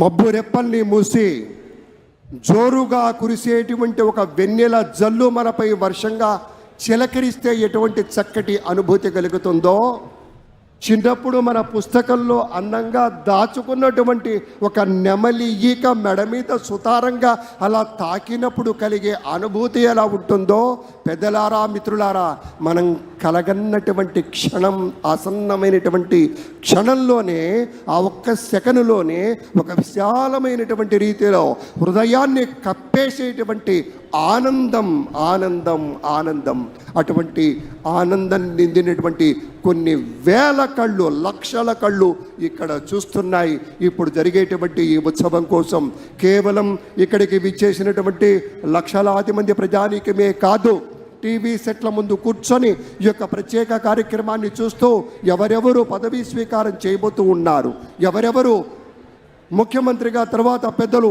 మబ్బు రెప్పల్ని మూసి జోరుగా కురిసేటువంటి ఒక వెన్నెల జల్లు మనపై వర్షంగా చిలకరిస్తే ఎటువంటి చక్కటి అనుభూతి కలుగుతుందో? చిన్నప్పుడు మన పుస్తకంలో అందంగా దాచుకున్నటువంటి ఒక నెమలి ఈక మెడ మీద సుతారంగా అలా తాకినప్పుడు కలిగే అనుభూతి ఎలా ఉంటుందో పెద్దలారా మిత్రులారా మనం కలగన్నటువంటి క్షణం ఆసన్నమైనటువంటి క్షణంలోనే ఆ ఒక్క సెకనులోనే ఒక విశాలమైనటువంటి రీతిలో హృదయాన్ని కప్పేసేటువంటి ఆనందం ఆనందం ఆనందం. అటువంటి ఆనందం నిందినటువంటి కొన్ని వేల కళ్ళు లక్షల కళ్ళు ఇక్కడ చూస్తున్నాయి. ఇప్పుడు జరిగేటువంటి ఈ ఉత్సవం కోసం కేవలం ఇక్కడికి విచ్చేసినటువంటి లక్షలాది మంది ప్రజానీకమే కాదు టీవీ సెట్ల ముందు కూర్చొని ఈ యొక్క ప్రత్యేక కార్యక్రమాన్ని చూస్తూ ఎవరెవరు పదవీ స్వీకారం చేయబోతూ ఉన్నారు ఎవరెవరు ముఖ్యమంత్రిగా తర్వాత పెద్దలు